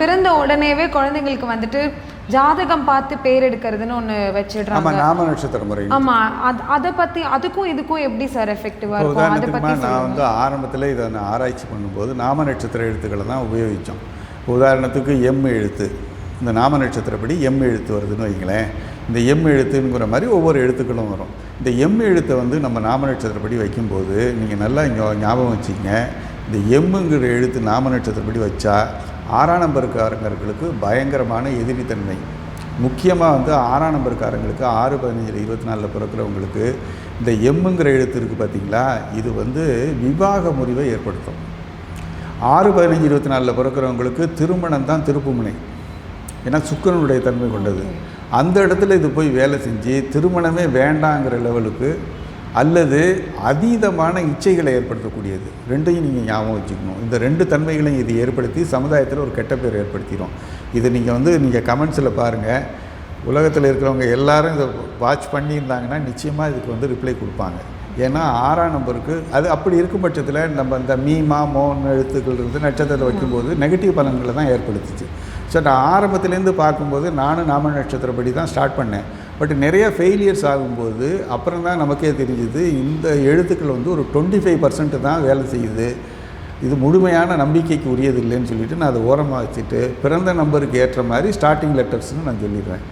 பிறந்த உடனேவே குழந்தைங்களுக்கு வந்துட்டு ஜாதகம் பார்த்து பேர் எடுக்கிறதுன்னு ஒன்று ஆமாம் வச்சிடுறாங்க நாம நட்சத்திர முறை ஆமா அது அதை பத்தி அதுக்கும் இதுக்கும் எப்படி சார் எஃபெக்டிவா இப்போ இருக்கும்? அதை பத்தி நான் வந்து ஆரம்பத்தில் இதை நான் ஆராய்ச்சி பண்ணும்போது நாம நட்சத்திர எழுத்துக்களை தான் உபயோகித்தோம் உதாரணத்துக்கு எம் எழுத்து. இந்த நாம நட்சத்திரப்படி எம் எழுத்து வருதுன்னு வைங்களேன். இந்த எம் எழுத்துங்கிற மாதிரி ஒவ்வொரு எழுத்துக்களும் வரும். இந்த எம் எழுத்தை வந்து நம்ம நாம நட்சத்திரப்படி வைக்கும்போது நீங்கள் நல்லா ஞாபகம் வச்சுக்கங்க. இந்த எம்முங்கிற எழுத்து நாம நட்சத்திரப்படி வச்சா ஆறாம் நம்பருக்காரங்களுக்கு பயங்கரமான எதிரித்தன்மை. முக்கியமாக வந்து ஆறாம் நம்பருக்காரங்களுக்கு ஆறு பதினஞ்சில் இருபத்தி நாலில் பிறக்கிறவங்களுக்கு இந்த எம்முங்கிற எழுத்து இருக்குது பார்த்தீங்களா இது வந்து விவாக முறிவை ஏற்படுத்தும். ஆறு பதினஞ்சு இருபத்தி நாலில் பிறக்கிறவங்களுக்கு திருமணம் தான் திருப்புமுனை. ஏன்னா சுக்கிரனுடைய தன்மை கொண்டது. அந்த இடத்துல இது போய் வேலை செஞ்சு திருமணமே வேண்டாங்கிற லெவலுக்கு அல்லது அதீதமான இச்சைகளை ஏற்படுத்தக்கூடியது. ரெண்டையும் நீங்கள் ஞாபகம் வச்சுக்கணும். இந்த ரெண்டு தன்மைகளையும் இது ஏற்படுத்தி சமுதாயத்தில் ஒரு கெட்ட பேர் ஏற்படுத்திடும் இது நீங்கள் வந்து நீங்கள் கமெண்ட்ஸில் பாருங்கள் உலகத்தில் இருக்கிறவங்க எல்லாரும் இதை வாட்ச் பண்ணியிருந்தாங்கன்னா நிச்சயமாக இதுக்கு வந்து ரிப்ளை கொடுப்பாங்க. ஏன்னா ஆறாம் நம்பருக்கு அது அப்படி இருக்கும் பட்சத்தில் நம்ம இந்த மீமா மோன் எழுத்துக்கள் இருந்து நட்சத்திரத்தை வைக்கும்போது நெகட்டிவ் பலன்களை தான் ஏற்படுத்துச்சு. ஸோ நான் ஆரம்பத்துலேருந்து பார்க்கும்போது நானும் நாம நட்சத்திரப்படி தான் ஸ்டார்ட் பண்ணேன். பட் நிறைய ஃபெயிலியர்ஸ் ஆகும்போது அப்புறம் தான் நமக்கே தெரிஞ்சுது இந்த எழுத்துக்கள் வந்து ஒரு டுவெண்ட்டி ஃபைவ் பர்சன்ட் தான் வேலை செய்யுது. இது முழுமையான நம்பிக்கைக்கு உரியது இல்லைன்னு சொல்லிவிட்டு நான் அதை ஓரமாக வச்சுட்டு பிறந்த நம்பருக்கு ஏற்ற மாதிரி ஸ்டார்டிங் லெட்டர்ஸ்னு நான் சொல்லிடுறேன்.